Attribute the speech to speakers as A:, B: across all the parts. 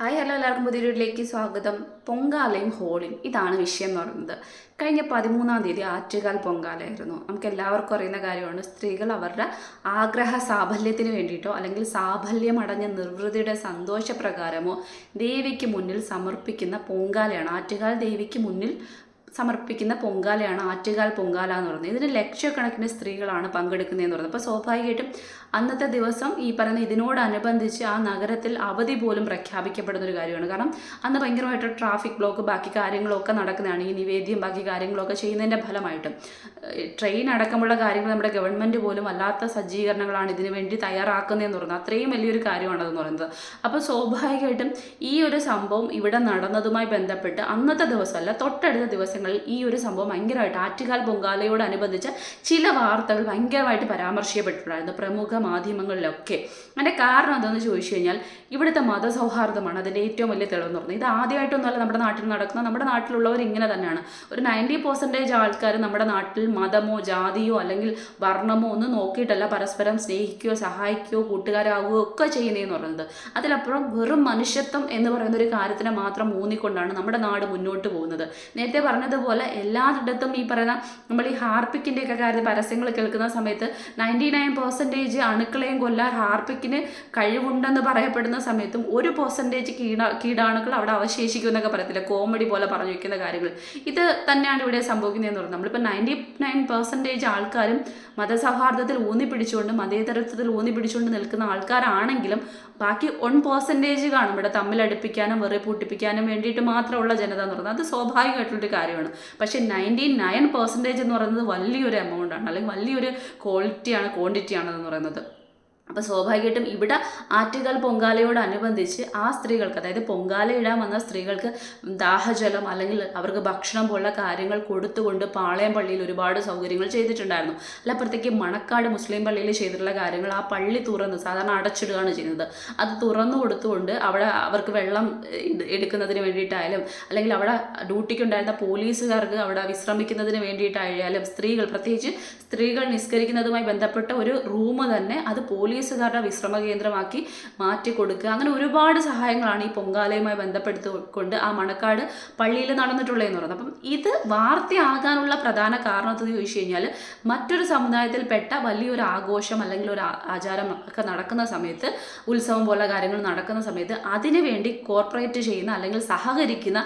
A: Hi hello എല്ലാവർക്കും പുതിയ വീട്ടിലേക്ക് സ്വാഗതം. പൊങ്കാലയും ഹോളിയും ഇതാണ് വിഷയം എന്ന് പറയുന്നത്. കഴിഞ്ഞ പതിമൂന്നാം തീയതി ആറ്റുകാൽ പൊങ്കാലയായിരുന്നു. നമുക്ക് എല്ലാവർക്കും അറിയുന്ന കാര്യമാണ് സ്ത്രീകൾ അവരുടെ ആഗ്രഹ സാഫല്യത്തിന് വേണ്ടിയിട്ടോ അല്ലെങ്കിൽ സാഫല്യം അടഞ്ഞ നിർവൃതിയുടെ സന്തോഷപ്രകാരമോ ദേവിക്ക് മുന്നിൽ സമർപ്പിക്കുന്ന പൊങ്കാലയാണ്. ആറ്റുകാൽ ദേവിക്ക് മുന്നിൽ സമർപ്പിക്കുന്ന പൊങ്കാലയാണ് ആറ്റുകാൽ പൊങ്കാല എന്ന് പറയുന്നത്. ഇതിന് ലക്ഷക്കണക്കിന് സ്ത്രീകളാണ് പങ്കെടുക്കുന്നതെന്ന് പറയുന്നത്. അപ്പോൾ സ്വാഭാവികമായിട്ടും അന്നത്തെ ദിവസം ഈ പറയുന്ന ഇതിനോടനുബന്ധിച്ച് ആ നഗരത്തിൽ അവധി പോലും പ്രഖ്യാപിക്കപ്പെടുന്ന ഒരു കാര്യമാണ്. കാരണം അന്ന് ഭയങ്കരമായിട്ട് ട്രാഫിക് ബ്ലോക്ക് ബാക്കി കാര്യങ്ങളൊക്കെ നടക്കുന്നതാണ്. ഈ നിവേദ്യം ബാക്കി കാര്യങ്ങളൊക്കെ ചെയ്യുന്നതിന്റെ ഫലമായിട്ടും. ട്രെയിൻ അടക്കമുള്ള കാര്യങ്ങൾ നമ്മുടെ ഗവൺമെന്റ് പോലും അല്ലാത്ത സജ്ജീകരണങ്ങളാണ് ഇതിനു വേണ്ടി തയ്യാറാക്കുന്നതെന്ന് പറയുന്നത്. അത്രയും വലിയൊരു കാര്യമാണതെന്ന് പറയുന്നത്. അപ്പോൾ സ്വാഭാവികമായിട്ടും ഈ ഒരു സംഭവം ഇവിടെ നടന്നതുമായി ബന്ധപ്പെട്ട് അന്നത്തെ ദിവസമല്ല തൊട്ടടുത്ത ദിവസങ്ങളിൽ ഈ ഒരു സംഭവം ഭയങ്കരമായിട്ട് ആറ്റുകാൽ പൊങ്കാലയോടനുബന്ധിച്ച് ചില വാർത്തകൾ ഭയങ്കരമായിട്ട് പരാമർശിക്കപ്പെട്ടിട്ടുണ്ടായിരുന്നു പ്രമുഖ മാധ്യമങ്ങളിലൊക്കെ. അതിന്റെ കാരണം എന്താണെന്ന് ചോദിച്ചു കഴിഞ്ഞാൽ ഇവിടുത്തെ മതസൗഹാർദ്ദമാണ് അതിന്റെ ഏറ്റവും വലിയ തെളിവെന്ന് പറഞ്ഞത്. ഇത് ആദ്യമായിട്ടൊന്നുമല്ല നമ്മുടെ നാട്ടിൽ നടക്കുന്ന നമ്മുടെ നാട്ടിലുള്ളവർ ഇങ്ങനെ തന്നെയാണ്. ഒരു നയന്റി പെർസെന്റേജ് ആൾക്കാർ നമ്മുടെ നാട്ടിൽ മതമോ ജാതിയോ അല്ലെങ്കിൽ വർണമോ ഒന്നും നോക്കിയിട്ടല്ല പരസ്പരം സ്നേഹിക്കുകയോ സഹായിക്കുകയോ കൂട്ടുകാരാകുകയോ ഒക്കെ ചെയ്യുന്നതെന്ന് പറയുന്നത് അതിലപ്പുറം വെറും മനുഷ്യത്വം എന്ന് പറയുന്ന ഒരു കാര്യത്തിനെ മാത്രം ഊന്നിക്കൊണ്ടാണ് നമ്മുടെ നാട് മുന്നോട്ട് പോകുന്നത്. നേരത്തെ പറഞ്ഞതുപോലെ എല്ലായിടത്തും ഈ പറയുന്ന നമ്മൾ ഈ ഹാർപ്പിക്കിന്റെ ഒക്കെ കാര്യത്തിൽ പരസ്യങ്ങൾ കേൾക്കുന്ന സമയത്ത് നയന്റി നയൻ പെർസെന്റേജ് അണുക്കളെയും കൊല്ലാൻ ഹാർപ്പിക്കിന് കഴിവുണ്ടെന്ന് പറയപ്പെടുന്ന സമയത്തും ഒരു പെർസെന്റേജ് കീട കീടാണുക്കൾ അവിടെ അവശേഷിക്കും എന്നൊക്കെ പറയത്തില്ല? കോമഡി പോലെ പറഞ്ഞു വയ്ക്കുന്ന കാര്യങ്ങൾ. ഇത് തന്നെയാണ് ഇവിടെ സംഭവിക്കുന്നതെന്ന് പറയുന്നത്. നമ്മളിപ്പോൾ നയന്റി നയൻ പെർസെന്റേജ് ആൾക്കാരും മതസൗഹാർദ്ദത്തിൽ ഊന്നി പിടിച്ചുകൊണ്ട് മതേതരത്വത്തിൽ ഊന്നി പിടിച്ചുകൊണ്ട് നിൽക്കുന്ന ആൾക്കാരാണെങ്കിലും ബാക്കി വൺ പെർസെന്റേജ് കാണും ഇവിടെ തമ്മിലടുപ്പിക്കാനും വെറുതെ പൂട്ടിപ്പിക്കാനും വേണ്ടിയിട്ട് മാത്രമുള്ള ജനത എന്ന് പറയുന്നത്. അത് സ്വാഭാവികമായിട്ടുള്ളൊരു കാര്യമാണ്. പക്ഷേ നയന്റി നയൻ പെർസെന്റേജ് എന്ന് പറയുന്നത് വലിയൊരു എമൗണ്ട് ആണ്. അല്ലെങ്കിൽ വലിയൊരു ക്വാളിറ്റിയാണ് ക്വാണ്ടിറ്റിയാണ് എന്ന് പറയുന്നത്. അപ്പോൾ സ്വാഭാവികമായിട്ടും ഇവിടെ ആറ്റുകാൽ പൊങ്കാലയോടനുബന്ധിച്ച് ആ സ്ത്രീകൾക്ക് അതായത് പൊങ്കാല ഇടാൻ വന്ന സ്ത്രീകൾക്ക് ദാഹജലം അല്ലെങ്കിൽ അവർക്ക് ഭക്ഷണം പോലുള്ള കാര്യങ്ങൾ കൊടുത്തുകൊണ്ട് പാളയം പള്ളിയിൽ ഒരുപാട് സൗകര്യങ്ങൾ ചെയ്തിട്ടുണ്ടായിരുന്നു. അല്ല അപ്പുറത്തേക്ക് മണക്കാട് മുസ്ലിം പള്ളിയിൽ ചെയ്തിട്ടുള്ള കാര്യങ്ങൾ ആ പള്ളി തുറന്ന് സാധാരണ അടച്ചിടുകയാണ് ചെയ്യുന്നത്. അത് തുറന്നു കൊടുത്തുകൊണ്ട് അവിടെ അവർക്ക് വെള്ളം എടുക്കുന്നതിന് വേണ്ടിയിട്ടായാലും അല്ലെങ്കിൽ അവിടെ ഡ്യൂട്ടിക്കുണ്ടായിരുന്ന പോലീസുകാർക്ക് അവിടെ വിശ്രമിക്കുന്നതിന് വേണ്ടിയിട്ടായാലും സ്ത്രീകൾ പ്രത്യേകിച്ച് സ്ത്രീകൾ നിസ്കരിക്കുന്നതുമായി ബന്ധപ്പെട്ട ഒരു റൂം തന്നെ അത് പോലീസുകാരുടെ വിശ്രമ കേന്ദ്രമാക്കി മാറ്റി കൊടുക്കുക അങ്ങനെ ഒരുപാട് സഹായങ്ങളാണ് ഈ പൊങ്കാലയുമായി ബന്ധപ്പെടുത്തിക്കൊണ്ട് ആ മണക്കാട് പള്ളിയിൽ നടന്നിട്ടുള്ളതെന്ന് പറയുന്നത്. അപ്പം ഇത് വാർത്തയാകാനുള്ള പ്രധാന കാരണം എന്ന് ചോദിച്ചു കഴിഞ്ഞാൽ മറ്റൊരു സമുദായത്തിൽപ്പെട്ട വലിയൊരു ആഘോഷം അല്ലെങ്കിൽ ഒരു ആചാരം ഒക്കെ നടക്കുന്ന സമയത്ത് ഉത്സവം പോലെ കാര്യങ്ങൾ നടക്കുന്ന സമയത്ത് അതിനു വേണ്ടി കോർപ്പറേറ്റ് ചെയ്യുന്ന അല്ലെങ്കിൽ സഹകരിക്കുന്ന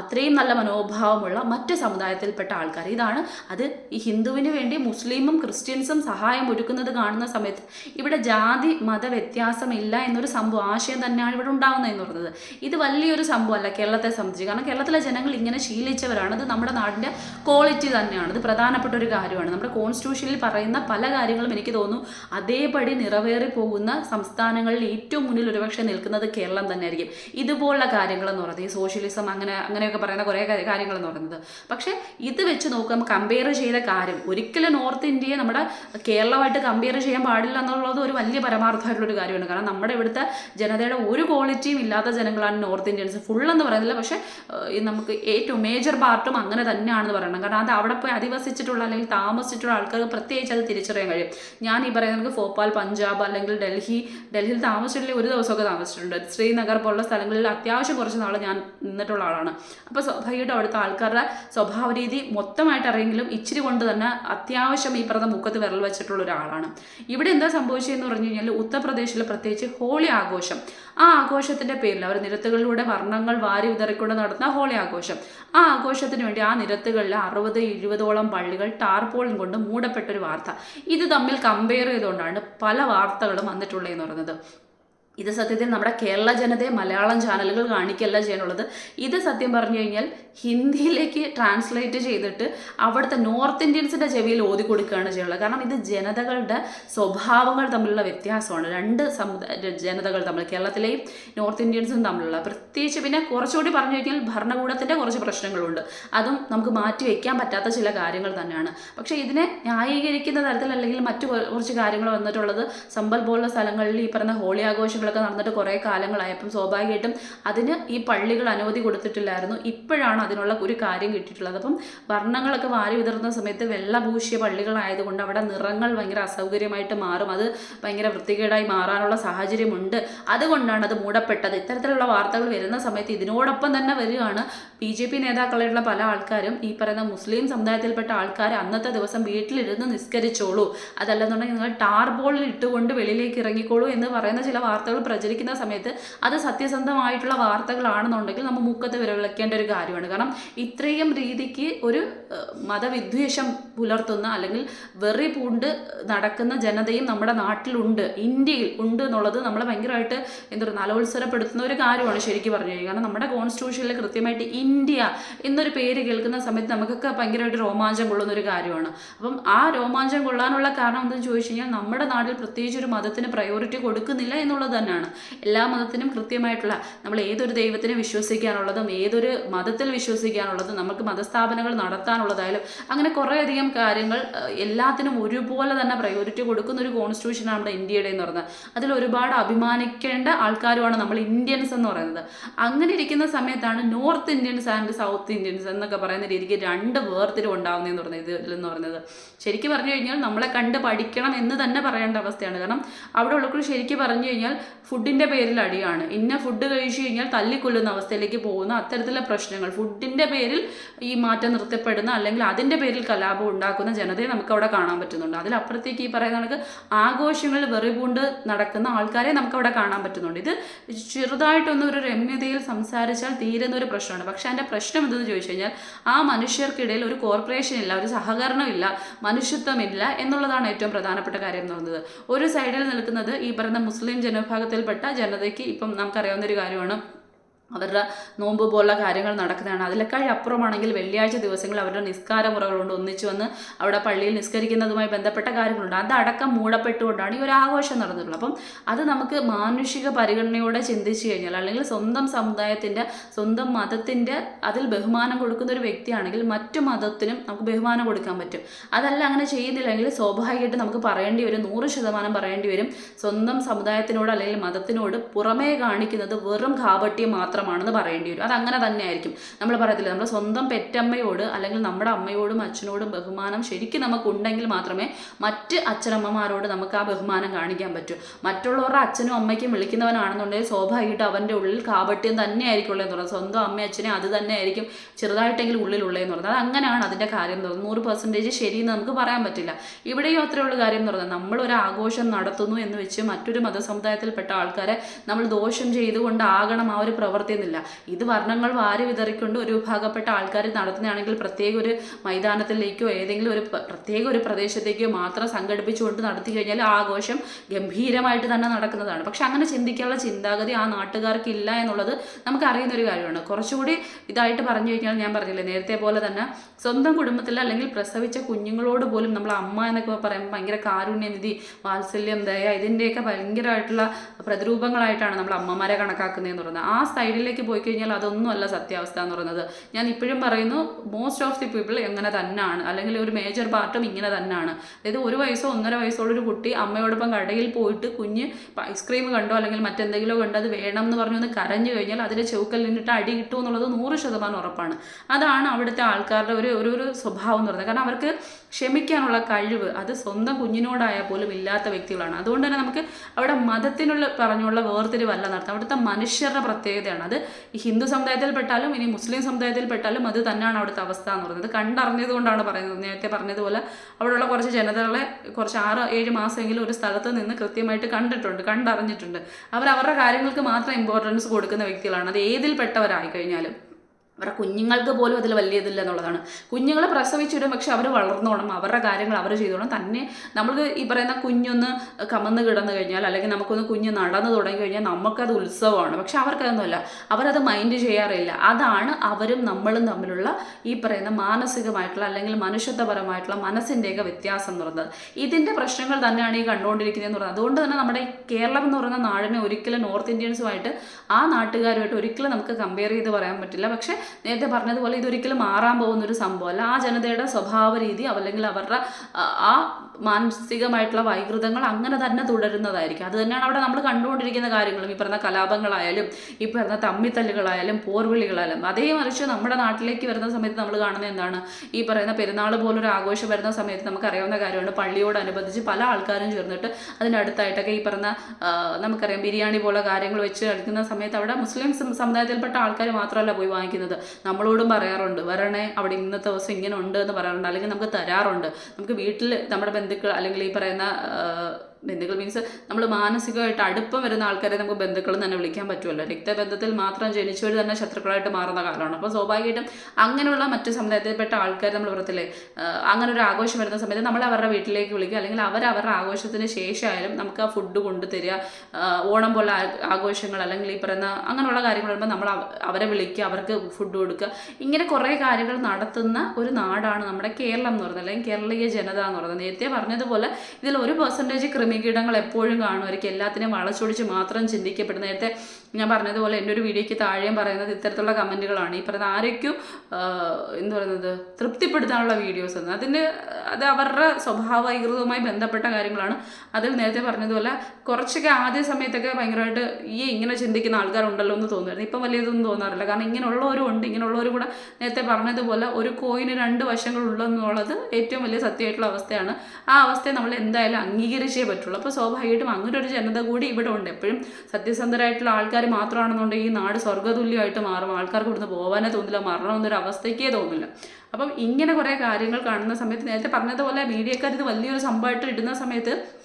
A: അത്രയും നല്ല മനോഭാവമുള്ള മറ്റ് സമുദായത്തിൽപ്പെട്ട ആൾക്കാർ. ഇതാണ് അത് ഈ ഹിന്ദുവിന് വേണ്ടി മുസ്ലിമും ക്രിസ്ത്യൻസും സഹായം ഒരുക്കുന്നത് കാണുന്ന സമയത്ത്. ഇവിടെ ജാതി മത വ്യത്യാസമില്ല എന്നൊരു സംഭവം ആശയം തന്നെയാണ് ഇവിടെ ഉണ്ടാകുന്നത് എന്ന് പറയുന്നത് ഇത് വലിയൊരു സംഭവമല്ല കേരളത്തെ സംബന്ധിച്ച്. കാരണം കേരളത്തിലെ ജനങ്ങൾ ഇങ്ങനെ ശീലിച്ചവരാണ്. അത് നമ്മുടെ നാടിന്റെ ക്വാളിറ്റി തന്നെയാണ്. ഇത് പ്രധാനപ്പെട്ട ഒരു കാര്യമാണ്. നമ്മുടെ കോൺസ്റ്റിറ്റ്യൂഷനിൽ പറയുന്ന പല കാര്യങ്ങളും എനിക്ക് തോന്നുന്നു അതേപടി നിറവേറി പോകുന്ന സംസ്ഥാനങ്ങളിൽ ഏറ്റവും മുന്നിൽ ഒരുപക്ഷെ നിൽക്കുന്നത് കേരളം തന്നെയായിരിക്കും. ഇതുപോലുള്ള കാര്യങ്ങളെന്ന് പറയുന്നത് ഈ സോഷ്യലിസം അങ്ങനെ അങ്ങനെയൊക്കെ പറയുന്ന കുറേ കാര്യ- കാര്യങ്ങളെന്ന് പറയുന്നത്. പക്ഷേ ഇത് വെച്ച് നോക്കുമ്പോൾ കമ്പയർ ചെയ്ത കാര്യം ഒരിക്കലും നോർത്ത് ഇന്ത്യയെ നമ്മുടെ കേരളമായിട്ട് കമ്പയർ ചെയ്യാൻ പാടില്ല എന്നുള്ളത് ഒരു വലിയ പരമാർത്ഥമായിട്ടുള്ളൊരു കാര്യമാണ്. കാരണം നമ്മുടെ ഇവിടുത്തെ ജനതയുടെ ഒരു ക്വാളിറ്റിയും ഇല്ലാത്ത ജനങ്ങളാണ് നോർത്ത് ഇന്ത്യൻസ് ഫുൾ എന്ന് പറയുന്നില്ല. പക്ഷേ നമുക്ക് ഏറ്റവും മേജർ പാർട്ടും അങ്ങനെ തന്നെയാണെന്ന് പറയണം. കാരണം അത് അവിടെ പോയി അധിവസിച്ചിട്ടുള്ള അല്ലെങ്കിൽ താമസിച്ചിട്ടുള്ള ആൾക്കാർക്ക് പ്രത്യേകിച്ച് അത് തിരിച്ചറിയാൻ കഴിയും. ഞാൻ ഈ പറയുന്നത് ഭോപ്പാൽ പഞ്ചാബ് അല്ലെങ്കിൽ ഡൽഹി ഡൽഹിയിൽ താമസിച്ചിട്ടില്ലെങ്കിൽ ഒരു ദിവസമൊക്കെ താമസിച്ചിട്ടുണ്ട്. ശ്രീനഗർ പോലുള്ള സ്ഥലങ്ങളിൽ അത്യാവശ്യം കുറച്ച് നാൾ ഞാൻ നിന്നിട്ടുള്ള ആളാണ്. അപ്പോൾ സ്വാഭാവികമായിട്ടും അവിടുത്തെ ആൾക്കാരുടെ സ്വഭാവ രീതി മൊത്തമായിട്ട് അറിയെങ്കിലും ഇച്ചിരി കൊണ്ട് തന്നെ അത്യാവശ്യം ഈ പറഞ്ഞ മുഖത്ത് വിരൽ വെച്ചിട്ടുള്ള ഒരാളാണ്. ഇവിടെ എന്താ സംഭവിച്ചതെന്ന് പറഞ്ഞു കഴിഞ്ഞാൽ ഉത്തർപ്രദേശിൽ പ്രത്യേകിച്ച് ഹോളി ആഘോഷം. ആ ആഘോഷത്തിന്റെ പേരിൽ അവർ നിരത്തുകളിലൂടെ വർണങ്ങൾ വാരി വിതറിക്കൊണ്ട് നടത്തുന്ന ഹോളി ആഘോഷം. ആ ആഘോഷത്തിന് വേണ്ടി ആ നിരത്തുകളിൽ അറുപത് എഴുപതോളം പള്ളികൾ ടാർപോളിൻ കൊണ്ട് മൂടപ്പെട്ട ഒരു വാർത്ത. ഇത് തമ്മിൽ കമ്പയർ ചെയ്തുകൊണ്ടാണ് പല വാർത്തകളും വന്നിട്ടുള്ളതെന്ന് പറയുന്നത്. ഇത് സത്യത്തിൽ നമ്മുടെ കേരള ജനതയെ മലയാളം ചാനലുകൾ കാണിക്കല്ല ചെയ്യാനുള്ളത്. ഇത് സത്യം പറഞ്ഞു കഴിഞ്ഞാൽ ഹിന്ദിയിലേക്ക് ട്രാൻസ്ലേറ്റ് ചെയ്തിട്ട് അവിടുത്തെ നോർത്ത് ഇന്ത്യൻസിന്റെ ചെവിയിൽ ഓതി കൊടുക്കുകയാണ് ചെയ്യുള്ളത് കാരണം ഇത് ജനതകളുടെ സ്വഭാവങ്ങൾ തമ്മിലുള്ള വ്യത്യാസമാണ്. രണ്ട് സമുദായ ജനതകൾ തമ്മിൽ കേരളത്തിലെയും നോർത്ത് ഇന്ത്യൻസും തമ്മിലുള്ള. പ്രത്യേകിച്ച് പിന്നെ കുറച്ചുകൂടി പറഞ്ഞു കഴിഞ്ഞാൽ ഭരണകൂടത്തിന്റെ കുറച്ച് പ്രശ്നങ്ങളുണ്ട്. അതും നമുക്ക് മാറ്റി വയ്ക്കാൻ പറ്റാത്ത ചില കാര്യങ്ങൾ തന്നെയാണ്. പക്ഷേ ഇതിനെ ന്യായീകരിക്കുന്ന തരത്തിൽ അല്ലെങ്കിൽ മറ്റു കുറച്ച് കാര്യങ്ങൾ വന്നിട്ടുള്ളത് സമ്പൽ പോലുള്ള സ്ഥലങ്ങളിൽ ഈ പറഞ്ഞ ഹോളി ആഘോഷങ്ങളൊക്കെ നടന്നിട്ട് കുറേ കാലങ്ങളായപ്പം സ്വാഭാവികമായിട്ടും അതിന് ഈ പള്ളികൾ അനുമതി കൊടുത്തിട്ടില്ലായിരുന്നു. ഇപ്പോഴാണ് അതിനുള്ള ഒരു കാര്യം കിട്ടിയിട്ടുള്ളത്. അപ്പം വർണങ്ങളൊക്കെ വാരി വിതറുന്ന സമയത്ത് വെള്ളഭൂഷ്യ പള്ളികളായതുകൊണ്ട് അവിടെ നിറങ്ങൾ ഭയങ്കര അസൗകര്യമായിട്ട് മാറും. അത് ഭയങ്കര വൃത്തികേടായി മാറാനുള്ള സാഹചര്യമുണ്ട്. അതുകൊണ്ടാണ് അത് മൂടപ്പെട്ടത്. ഇത്തരത്തിലുള്ള വാർത്തകൾ വരുന്ന സമയത്ത് ഇതിനോടൊപ്പം തന്നെ വരികയാണ് ബി ജെ പി നേതാക്കളായിട്ടുള്ള പല ആൾക്കാരും ഈ പറയുന്ന മുസ്ലിം സമുദായത്തിൽപ്പെട്ട ആൾക്കാർ അന്നത്തെ ദിവസം വീട്ടിലിരുന്ന് നിസ്കരിച്ചോളൂ. അതല്ലെന്നുണ്ടെങ്കിൽ നിങ്ങൾ ടാർബോളിൽ ഇട്ടുകൊണ്ട് വെളിയിലേക്ക് ഇറങ്ങിക്കോളൂ എന്ന് പറയുന്ന ചില വാർത്തകൾ പ്രചരിക്കുന്ന സമയത്ത് അത് സത്യസന്ധമായിട്ടുള്ള വാർത്തകളാണെന്നുണ്ടെങ്കിൽ നമ്മൾ മുക്കത്ത് വിരവിളക്കേണ്ട ഒരു കാര്യമാണ്. കാരണം ഇത്രയും രീതിക്ക് ഒരു മതവിദ്വേഷം പുലർത്തുന്ന അല്ലെങ്കിൽ വെറി പൂണ്ട് നടക്കുന്ന ജനതയും നമ്മുടെ നാട്ടിലുണ്ട് ഇന്ത്യയിൽ ഉണ്ട് എന്നുള്ളത് നമ്മളെ ഭയങ്കരമായിട്ട് എന്താ പറയുക നലോത്സരപ്പെടുത്തുന്ന ഒരു കാര്യമാണ് ശരിക്കും പറഞ്ഞു കഴിഞ്ഞാൽ. കാരണം നമ്മുടെ കോൺസ്റ്റിറ്റ്യൂഷനിൽ കൃത്യമായിട്ട് ഇന്ത്യ എന്നൊരു പേര് കേൾക്കുന്ന സമയത്ത് നമുക്കൊക്കെ ഭയങ്കരമായിട്ട് രോമാഞ്ചം കൊള്ളുന്ന ഒരു കാര്യമാണ്. അപ്പം ആ രോമാഞ്ചം കൊള്ളാനുള്ള കാരണം എന്തെന്ന് ചോദിച്ചു കഴിഞ്ഞാൽ നമ്മുടെ നാട്ടിൽ പ്രത്യേകിച്ച് ഒരു മതത്തിന് പ്രയോറിറ്റി കൊടുക്കുന്നില്ല എന്നുള്ളത് തന്നെയാണ്. എല്ലാ മതത്തിനും കൃത്യമായിട്ടുള്ള നമ്മൾ ഏതൊരു ദൈവത്തിനെ വിശ്വസിക്കാനുള്ളതും ഏതൊരു മതത്തിൽ വിശ്വസിക്കാനുള്ളതും നമുക്ക് മതസ്ഥാപനങ്ങൾ നടത്താനുള്ളതായാലും അങ്ങനെ കുറേയധികം കാര്യങ്ങൾ എല്ലാത്തിനും ഒരുപോലെ തന്നെ പ്രയോറിറ്റി കൊടുക്കുന്ന ഒരു കോൺസ്റ്റിറ്റ്യൂഷനാണ് നമ്മുടെ ഇന്ത്യയുടെ എന്ന് പറയുന്നത് അതിൽ ഒരുപാട് അഭിമാനിക്കേണ്ട ആൾക്കാരുമാണ് നമ്മൾ ഇന്ത്യൻസ് എന്ന് പറയുന്നത്. അങ്ങനെ ഇരിക്കുന്ന സമയത്താണ് north Indians and south Indians എന്നൊക്കെ പറയുന്ന രീതിക്ക് രണ്ട് വേർതിരിവ് ഉണ്ടാവുന്നതെന്ന് പറയുന്നത് ഇതിലെന്ന് പറയുന്നത് ശരിക്കും പറഞ്ഞു കഴിഞ്ഞാൽ നമ്മളെ കണ്ട് പഠിക്കണം എന്ന് തന്നെ പറയേണ്ട അവസ്ഥയാണ്. കാരണം അവിടെ ഉള്ളവർക്ക് ശരിക്കും പറഞ്ഞു കഴിഞ്ഞാൽ ഫുഡിന്റെ പേരിൽ അടിയാണ്. ഇന്ന ഫുഡ് കഴിച്ചു കഴിഞ്ഞാൽ തല്ലിക്കൊല്ലുന്ന അവസ്ഥയിലേക്ക് പോകുന്ന അത്തരത്തിലുള്ള പ്രശ്നങ്ങൾ. ഫുഡിന്റെ പേരിൽ ഈ മാറ്റം നിർത്തപ്പെടുന്ന അല്ലെങ്കിൽ അതിന്റെ പേരിൽ കലാപം ഉണ്ടാക്കുന്ന ജനതയെ നമുക്ക് അവിടെ കാണാൻ പറ്റുന്നുണ്ട്. അതിലപ്പുറത്തേക്ക് ഈ പറയുന്ന കണക്ക് ആഘോഷങ്ങൾ വെറിപൂണ്ട് നടക്കുന്ന ആൾക്കാരെ നമുക്ക് അവിടെ കാണാൻ പറ്റുന്നുണ്ട്. ഇത് ചെറുതായിട്ടൊന്നും ഒരു രമ്യതയിൽ സംസാരിച്ചാൽ തീരുന്ന ഒരു പ്രശ്നമാണ്. പക്ഷെ അതിന്റെ പ്രശ്നം എന്തെന്ന് ചോദിച്ചു കഴിഞ്ഞാൽ ആ മനുഷ്യർക്കിടയിൽ ഒരു കോർപ്പറേഷൻ ഇല്ല ഒരു സഹകരണമില്ല മനുഷ്യത്വമില്ല എന്നുള്ളതാണ് ഏറ്റവും പ്രധാനപ്പെട്ട കാര്യം എന്ന് പറയുന്നത്. ഒരു സൈഡിൽ നിൽക്കുന്നത് ഈ പറയുന്ന മുസ്ലിം ജനവിഭാഗത്തിൽപ്പെട്ട ജനതയ്ക്ക് ഇപ്പം നമുക്കറിയാവുന്ന ഒരു കാര്യമാണ് അവരുടെ നോമ്പ് പോലുള്ള കാര്യങ്ങൾ നടക്കുന്നതാണ്. അതിലേക്കാൾ അപ്പുറമാണെങ്കിൽ വെള്ളിയാഴ്ച ദിവസങ്ങളിൽ അവരുടെ നിസ്കാര മുറകളുണ്ട് ഒന്നിച്ചു വന്ന് അവിടെ പള്ളിയിൽ നിസ്കരിക്കുന്നതുമായി ബന്ധപ്പെട്ട കാര്യങ്ങളുണ്ട്. അതടക്കം മൂടപ്പെട്ടുകൊണ്ടാണ് ഈ ഒരു ആഘോഷം നടന്നിട്ടുള്ളത്. അപ്പം അത് നമുക്ക് മാനുഷിക പരിഗണനയോടെ ചിന്തിച്ചു കഴിഞ്ഞാൽ അല്ലെങ്കിൽ സ്വന്തം സമുദായത്തിന്റെ സ്വന്തം മതത്തിന്റെ അതിൽ ബഹുമാനം കൊടുക്കുന്ന ഒരു വ്യക്തിയാണെങ്കിൽ മറ്റു മതത്തിനും നമുക്ക് ബഹുമാനം കൊടുക്കാൻ പറ്റും. അതല്ല അങ്ങനെ ചെയ്യുന്നില്ലെങ്കിൽ സ്വാഭാവികമായിട്ട് നമുക്ക് പറയേണ്ടി വരും നൂറ് ശതമാനം പറയേണ്ടി വരും. സ്വന്തം സമുദായത്തിനോട് അല്ലെങ്കിൽ മതത്തിനോട് പുറമേ കാണിക്കുന്നത് വെറും കാപട്യം മാത്രമാണെന്ന് പറയേണ്ടി വരും. അത് അങ്ങനെ തന്നെ ആയിരിക്കും നമ്മൾ പറയത്തില്ല നമ്മുടെ സ്വന്തം പെറ്റമ്മയോട് അല്ലെങ്കിൽ നമ്മുടെ അമ്മയോടും അച്ഛനോടും ബഹുമാനം ശരിക്കും നമുക്കുണ്ടെങ്കിൽ മാത്രമേ മറ്റ് അച്ഛനമ്മമാരോട് നമുക്ക് ആ ബഹുമാനം കാണിക്കാൻ പറ്റൂ. മറ്റുള്ളവരുടെ അച്ഛനും അമ്മയ്ക്കും വിളിക്കുന്നവനാണെന്നുണ്ടെങ്കിൽ സ്വാഭാവികമായിട്ട് അവന്റെ ഉള്ളിൽ കാപട്യം തന്നെ ആയിരിക്കുള്ളൂ എന്ന് പറയുന്നത്. സ്വന്തം അമ്മ അച്ഛനെ അത് തന്നെ ആയിരിക്കും ചെറുതായിട്ടെങ്കിലും ഉള്ളിലുള്ളതെന്ന് പറയുന്നത്. അത് അങ്ങനെയാണ് അതിന്റെ കാര്യം എന്ന് പറയുന്നത്. നൂറ് പെർസെന്റേജ് ശരിയെന്ന് നമുക്ക് പറയാൻ പറ്റില്ല. ഇവിടെയും അത്രയുള്ള കാര്യം എന്ന് പറഞ്ഞാൽ നമ്മളൊരു ആഘോഷം നടത്തുന്നു എന്ന് വെച്ച് മറ്റൊരു മതസമുദായത്തിൽപ്പെട്ട ആൾക്കാരെ നമ്മൾ ദോഷം ചെയ്തുകൊണ്ടാകണം ആ ഒരു പ്രവൃത്തി എന്നില്ല ഇത് വർണങ്ങൾ വാരി വിതറിക്കൊണ്ട് ഒരു വിഭാഗപ്പെട്ട ആൾക്കാർ നടത്തുന്നതാണെങ്കിൽ പ്രത്യേക ഒരു മൈതാനത്തിലേക്കോ ഏതെങ്കിലും ഒരു പ്രത്യേക ഒരു പ്രദേശത്തേക്കോ മാത്രം സംഘടിപ്പിച്ചുകൊണ്ട് നടത്തി കഴിഞ്ഞാൽ ആഘോഷം ഗംഭീരമായിട്ട് തന്നെ നടക്കുന്നതാണ്. പക്ഷെ അങ്ങനെ ചിന്തിക്കാനുള്ള ചിന്താഗതി ആ നാട്ടുകാർക്ക് ഇല്ല എന്നുള്ളത് നമുക്ക് അറിയുന്ന ഒരു കാര്യമാണ്. കുറച്ചുകൂടി ഇതായിട്ട് പറഞ്ഞു കഴിഞ്ഞാൽ ഞാൻ പറഞ്ഞില്ലേ നേരത്തെ പോലെ തന്നെ സ്വന്തം കുടുംബത്തിൽ അല്ലെങ്കിൽ പ്രസവിച്ച കുഞ്ഞുങ്ങളോട് പോലും നമ്മൾ അമ്മ എന്നൊക്കെ പറയുമ്പോൾ ഭയങ്കര കാരുണ്യനിധി വാത്സല്യം ദയ ഇതിന്റെയൊക്കെ ഭയങ്കരമായിട്ടുള്ള പ്രതിരൂപങ്ങളായിട്ടാണ് നമ്മൾ അമ്മമാരെ കണക്കാക്കുന്നതെന്ന് പറയുന്നത്. ആ സൈഡിലേക്ക് പോയി കഴിഞ്ഞാൽ അതൊന്നുമല്ല സത്യാവസ്ഥ എന്ന് പറയുന്നത്. ഞാൻ ഇപ്പോഴും പറയുന്നു മോസ്റ്റ് ഓഫ് ദി പീപ്പിൾ എങ്ങനെ തന്നെയാണ് അല്ലെങ്കിൽ ഒരു മേജർ പാർട്ടും ഇങ്ങനെ തന്നെയാണ് അതായത് ഒരു വയസ്സോ ഒന്നര വയസ്സുള്ള ഒരു കുട്ടി അമ്മയോടൊപ്പം കടയിൽ പോയിട്ട് കുഞ്ഞ് ഐസ്ക്രീം കണ്ടോ അല്ലെങ്കിൽ മറ്റെന്തെങ്കിലും കണ്ടോ അത് വേണം എന്ന് പറഞ്ഞൊന്ന് കരഞ്ഞു കഴിഞ്ഞാൽ അതിന്റെ ചൗക്കൽ നിന്നിട്ട് അടി കിട്ടും എന്നുള്ളത് നൂറ് ശതമാനം ഉറപ്പാണ്. അതാണ് അവിടുത്തെ ആൾക്കാരുടെ ഒരു ഒരു ഒരു സ്വഭാവം എന്ന് പറയുന്നത്. കാരണം അവർക്ക് ക്ഷമിക്കാനുള്ള കഴിവ് അത് സ്വന്തം കുഞ്ഞിനോടായാൽ പോലും ഇല്ലാത്ത വ്യക്തികളാണ്. അതുകൊണ്ട് തന്നെ നമുക്ക് അവിടെ മതത്തിനുള്ള പറഞ്ഞുള്ള വേർതിരിവല്ല നടത്തുന്നത് അവിടുത്തെ മനുഷ്യരുടെ പ്രത്യേകതയാണ്. അത് ഈ ഹിന്ദു സമുദായത്തിൽപ്പെട്ടാലും ഇനി മുസ്ലിം സമുദായത്തിൽപ്പെട്ടാലും അത് തന്നെയാണ് അവിടുത്തെ അവസ്ഥ എന്ന് പറയുന്നത്. കണ്ടറിഞ്ഞത് കൊണ്ടാണ് പറയുന്നത്. നേരത്തെ പറഞ്ഞതുപോലെ അവിടെയുള്ള കുറച്ച് ജനതകളെ കുറച്ച് ആറ് ഏഴ് മാസമെങ്കിലും ഒരു സ്ഥലത്ത് നിന്ന് കൃത്യമായിട്ട് കണ്ടിട്ടുണ്ട് കണ്ടറിഞ്ഞിട്ടുണ്ട്. അവർ അവരുടെ കാര്യങ്ങൾക്ക് മാത്രം ഇമ്പോർട്ടൻസ് കൊടുക്കുന്ന വ്യക്തികളാണ്. അത് ഏതിൽപ്പെട്ടവരായി കഴിഞ്ഞാലും അവരുടെ കുഞ്ഞുങ്ങൾക്ക് പോലും അതിൽ വലിയ ഇതില്ല എന്നുള്ളതാണ്. കുഞ്ഞുങ്ങളെ പ്രസവിച്ചിടും പക്ഷെ അവർ വളർന്നോണം. അവരുടെ കാര്യങ്ങൾ അവർ ചെയ്തോണം. തന്നെ നമ്മൾക്ക് ഈ പറയുന്ന കുഞ്ഞൊന്ന് കമന്ന് കിടന്നു കഴിഞ്ഞാൽ അല്ലെങ്കിൽ നമുക്കൊന്ന് കുഞ്ഞ് നടന്നു തുടങ്ങി കഴിഞ്ഞാൽ നമുക്കത് ഉത്സവമാണ്. പക്ഷെ അവർക്കതൊന്നുമല്ല. അവരത് മൈൻഡ് ചെയ്യാറില്ല. അതാണ് അവരും നമ്മളും തമ്മിലുള്ള ഈ പറയുന്ന മാനസികമായിട്ടുള്ള അല്ലെങ്കിൽ മനുഷ്യത്വപരമായിട്ടുള്ള മനസ്സിന്റെയൊക്കെ വ്യത്യാസം എന്ന് പറയുന്നത്. ഇതിന്റെ പ്രശ്നങ്ങൾ തന്നെയാണ് ഈ കണ്ടുകൊണ്ടിരിക്കുന്നതെന്ന് പറയുന്നത്. അതുകൊണ്ട് തന്നെ നമ്മുടെ കേരളം എന്ന് പറയുന്ന നാടിനെ ഒരിക്കലും നോർത്ത് ഇന്ത്യൻസുമായിട്ട് ആ നാട്ടുകാരുമായിട്ട് ഒരിക്കലും നമുക്ക് കമ്പയർ ചെയ്ത് പറയാൻ പറ്റില്ല. പക്ഷേ നേരത്തെ പറഞ്ഞതുപോലെ ഇതൊരിക്കലും മാറാൻ പോകുന്ന ഒരു സംഭവമല്ല. ആ ജനതയുടെ സ്വഭാവ രീതി അല്ലെങ്കിൽ അവരുടെ ആ- മാനസികമായിട്ടുള്ള വൈകൃതങ്ങൾ അങ്ങനെ തന്നെ തുടരുന്നതായിരിക്കും. അത് തന്നെയാണ് അവിടെ നമ്മൾ കണ്ടുകൊണ്ടിരിക്കുന്ന കാര്യങ്ങളും. ഈ പറഞ്ഞ കലാപങ്ങളായാലും ഈ പറഞ്ഞ തമ്മിത്തല്ലുകളായാലും പോർവിളികളായാലും. അതേ മറിച്ച് നമ്മുടെ നാട്ടിലേക്ക് വരുന്ന സമയത്ത് നമ്മൾ കാണുന്ന എന്താണ്? ഈ പറയുന്ന പെരുന്നാൾ പോലൊരു ആഘോഷം വരുന്ന സമയത്ത് നമുക്കറിയാവുന്ന കാര്യമാണ്. പള്ളിയോടനുബന്ധിച്ച് പല ആൾക്കാരും ചേർന്നിട്ട് അതിനടുത്തായിട്ടൊക്കെ ഈ പറഞ്ഞ നമുക്കറിയാം ബിരിയാണി പോലെ കാര്യങ്ങൾ വെച്ച് കളിക്കുന്ന സമയത്ത് അവിടെ മുസ്ലിം സമുദായത്തിൽപ്പെട്ട ആൾക്കാർ മാത്രമല്ല പോയി വാങ്ങിക്കുന്നത്. നമ്മളോടും പറയാറുണ്ട് വരണേ അവിടെ ഇന്നത്തെ ദിവസം ഇങ്ങനെ ഉണ്ട് എന്ന് പറയാറുണ്ട്. അല്ലെങ്കിൽ നമുക്ക് തരാറുണ്ട്. നമുക്ക് വീട്ടിൽ നമ്മുടെ ബന്ധുക്കൾ അല്ലെങ്കിൽ ഈ പറയുന്ന ബന്ധുക്കൾ. മീൻസ് നമ്മൾ മാനസികമായിട്ട് അടുപ്പം വരുന്ന ആൾക്കാരെ നമുക്ക് ബന്ധുക്കൾ തന്നെ വിളിക്കാൻ പറ്റുമല്ലോ. രക്തബന്ധത്തിൽ മാത്രം ജനിച്ചവർ തന്നെ ശത്രുക്കളായിട്ട് മാറുന്ന കാലമാണ്. അപ്പോൾ സ്വാഭാവികമായിട്ടും അങ്ങനെയുള്ള മറ്റു സമുദായത്തിൽപ്പെട്ട ആൾക്കാർ നമ്മൾ പറയത്തില്ലേ അങ്ങനെ ഒരു ആഘോഷം വരുന്ന സമയത്ത് നമ്മൾ അവരുടെ വീട്ടിലേക്ക് വിളിക്കുക. അല്ലെങ്കിൽ അവർ അവരുടെ ആഘോഷത്തിന് ശേഷമായാലും നമുക്ക് ആ ഫുഡ് കൊണ്ടുതരിക ഓണം പോലെ ആഘോഷങ്ങൾ അല്ലെങ്കിൽ ഈ പറയുന്ന അങ്ങനെയുള്ള കാര്യങ്ങൾ വരുമ്പോൾ നമ്മൾ അവരെ വിളിക്കുക അവർക്ക് ഫുഡ് കൊടുക്കുക. ഇങ്ങനെ കുറേ കാര്യങ്ങൾ നടത്തുന്ന ഒരു നാടാണ് നമ്മുടെ കേരളം എന്ന് പറയുന്നത്. അല്ലെങ്കിൽ കേരളീയ ജനത എന്ന് പറയുന്നത്. നേരത്തെ പറഞ്ഞതുപോലെ ഇതിൽ ഒരു പെർസെന്റേജ് ക്രിമികീടങ്ങൾ എപ്പോഴും കാണുമായിരിക്കും. എല്ലാത്തിനെയും വളച്ചൊടിച്ച് മാത്രം ചിന്തിക്കപ്പെടും നേരത്തെ ഞാൻ പറഞ്ഞതുപോലെ എന്റെ ഒരു വീഡിയോയ്ക്ക് താഴെയും പറയുന്നത് ഇത്തരത്തിലുള്ള കമന്റുകളാണ്. ഈ പറയുന്ന ആരൊക്കെയും എന്ത് പറയുന്നത് തൃപ്തിപ്പെടുത്താനുള്ള വീഡിയോസ് എന്ന്. അതിന് അത് അവരുടെ സ്വഭാവ വൈകൃതവുമായി ബന്ധപ്പെട്ട കാര്യങ്ങളാണ്. അതിൽ നേരത്തെ പറഞ്ഞതുപോലെ കുറച്ചൊക്കെ ആദ്യ സമയത്തൊക്കെ ഭയങ്കരമായിട്ട് ഈ ഇങ്ങനെ ചിന്തിക്കുന്ന ആൾക്കാരുണ്ടല്ലോ എന്ന് തോന്നുമായിരുന്നു. ഇപ്പം വലിയതൊന്നും തോന്നാറില്ല. കാരണം ഇങ്ങനെയുള്ളവരും ഉണ്ട്. ഇങ്ങനെയുള്ളവരും കൂടെ നേരത്തെ പറഞ്ഞതുപോലെ ഒരു കോയിന് രണ്ട് വശങ്ങളുള്ളെന്നുള്ളത് ഏറ്റവും വലിയ സത്യമായിട്ടുള്ള അവസ്ഥയാണ്. ആ അവസ്ഥയെ നമ്മൾ എന്തായാലും അംഗീകരിച്ചേ പറ്റുള്ളൂ. അപ്പോൾ സ്വാഭാവികമായിട്ടും അങ്ങനെ ഒരു ജനത കൂടി ഇവിടെ ഉണ്ട്. എപ്പോഴും സത്യസന്ധരായിട്ടുള്ള ആൾക്കാർ മാത്രമാണെന്നുണ്ടെങ്കിൽ ഈ നാട് സ്വർഗതുല്യമായിട്ട് മാറും. ആൾക്കാർക്ക് ഇവിടുന്ന് പോകാനേ തോന്നില്ല മരണമെന്നൊരു അവസ്ഥയ്ക്കേ തോന്നില്ല. അപ്പം ഇങ്ങനെ കുറേ കാര്യങ്ങൾ കാണുന്ന സമയത്ത് നേരത്തെ പറഞ്ഞതുപോലെ മീഡിയക്കാർ ഇത് വലിയൊരു സംഭവമായിട്ട് ഇടുന്ന സമയത്ത്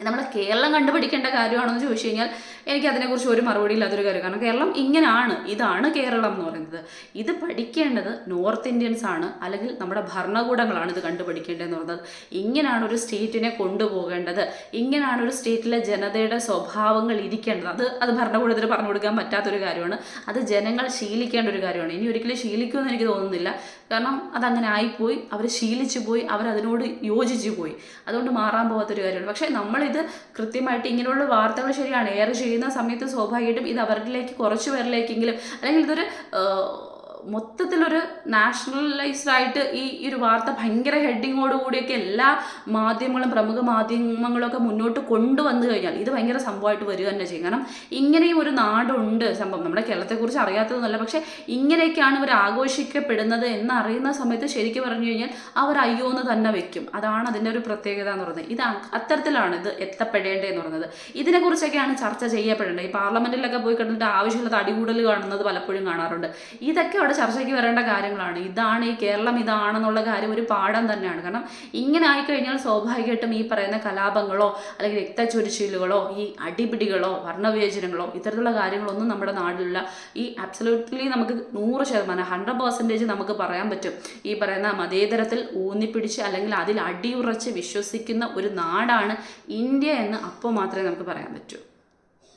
A: നമ്മുടെ കേരളം കണ്ടുപിടിക്കേണ്ട കാര്യമാണെന്ന് ചോദിച്ചു കഴിഞ്ഞാൽ എനിക്ക് അതിനെക്കുറിച്ച് ഒരു മറുപടി ഇല്ലാത്തൊരു കാര്യം. കാരണം കേരളം ഇങ്ങനെയാണ് ഇതാണ് കേരളം എന്ന് പറയുന്നത്. ഇത് പഠിക്കേണ്ടത് നോർത്ത് ഇന്ത്യൻസ് ആണ് അല്ലെങ്കിൽ നമ്മുടെ ഭരണകൂടങ്ങളാണ് ഇത് കണ്ടുപിടിക്കേണ്ടതെന്ന് പറയുന്നത് ഇങ്ങനെയാണ് ഒരു സ്റ്റേറ്റിനെ കൊണ്ടുപോകേണ്ടത്. ഇങ്ങനെയാണ് ഒരു സ്റ്റേറ്റിലെ ജനതയുടെ സ്വഭാവങ്ങൾ ഇരിക്കേണ്ടത്. അത് അത് ഭരണകൂടത്തിന് പറഞ്ഞു കൊടുക്കാൻ പറ്റാത്തൊരു കാര്യമാണ്. അത് ജനങ്ങൾ ശീലിക്കേണ്ട ഒരു കാര്യമാണ്. ഇനി ഒരിക്കലും ശീലിക്കുമെന്ന് എനിക്ക് തോന്നുന്നില്ല. കാരണം അതങ്ങനെ ആയിപ്പോയി അവർ ശീലിച്ചു പോയി അവർ അതിനോട് യോജിച്ചു പോയി. അതുകൊണ്ട് മാറാൻ പോകാത്തൊരു കാര്യമാണ്. പക്ഷേ നമ്മളിത് കൃത്യമായിട്ട് ഇങ്ങനെയുള്ള വാർത്തകൾ ശരിയാണ്. എയർ ചെയ്യുന്ന സമയത്ത് സ്വാഭാവികമായിട്ടും ഇത് അവരിലേക്ക് കുറച്ച് പേരിലേക്കെങ്കിലും അല്ലെങ്കിൽ ഇതൊരു മൊത്തത്തിലൊരു നാഷണലൈസ്ഡ് ആയിട്ട് ഈ ഒരു വാർത്ത ഭയങ്കര ഹെഡിങ്ങോടുകൂടിയൊക്കെ എല്ലാ മാധ്യമങ്ങളും പ്രമുഖ മാധ്യമങ്ങളൊക്കെ മുന്നോട്ട് കൊണ്ടുവന്നു കഴിഞ്ഞാൽ ഇത് ഭയങ്കര സംഭവമായിട്ട് വരിക തന്നെ ചെയ്യും. കാരണം ഇങ്ങനെയും ഒരു നാടുണ്ട് സംഭവം. നമ്മുടെ കേരളത്തെക്കുറിച്ച് അറിയാത്തതൊന്നുമല്ല. പക്ഷേ ഇങ്ങനെയൊക്കെയാണ് ഇവർ ആഘോഷിക്കപ്പെടുന്നത് എന്നറിയുന്ന സമയത്ത് ശരിക്കും പറഞ്ഞു കഴിഞ്ഞാൽ അവർ അയ്യോ എന്ന് തന്നെ വെക്കും. അതാണ് അതിന്റെ ഒരു പ്രത്യേകത എന്ന് പറയുന്നത്. ഇത് അത്തരത്തിലാണ് ഇത് എത്തപ്പെടേണ്ടതെന്ന് പറയുന്നത്. ഇതിനെക്കുറിച്ചൊക്കെയാണ് ചർച്ച ചെയ്യപ്പെടേണ്ടത്. ഈ പാർലമെന്റിലൊക്കെ പോയി കണ്ടിട്ട് ആവശ്യമുള്ള അടികൂടൽ കാണുന്നത് പലപ്പോഴും കാണാറുണ്ട്. ഇതൊക്കെ അവിടെ ചർച്ചയ്ക്ക് വരേണ്ട കാര്യങ്ങളാണ്. ഇതാണ് ഈ കേരളം ഇതാണെന്നുള്ള കാര്യം ഒരു പാഠം തന്നെയാണ്. കാരണം ഇങ്ങനെ ആയിക്കഴിഞ്ഞാൽ സ്വാഭാവികമായിട്ടും ഈ പറയുന്ന കലാപങ്ങളോ അല്ലെങ്കിൽ രക്തച്ചൊരിച്ചിലുകളോ ഈ അടിപിടികളോ വർണവിവേചനങ്ങളോ ഇത്തരത്തിലുള്ള കാര്യങ്ങളൊന്നും നമ്മുടെ നാടിലുള്ള ഈ അബ്സലൂട്ട്ലി നമുക്ക് നൂറ് ശതമാനം ഹൺഡ്രഡ് പെർസെന്റേജ് നമുക്ക് പറയാൻ പറ്റും. ഈ പറയുന്ന മതേതരത്തിൽ ഊന്നിപ്പിടിച്ച് അല്ലെങ്കിൽ അതിൽ അടിയുറച്ച് വിശ്വസിക്കുന്ന ഒരു നാടാണ് ഇന്ത്യ എന്ന് അപ്പോൾ മാത്രമേ നമുക്ക് പറയാൻ പറ്റൂ.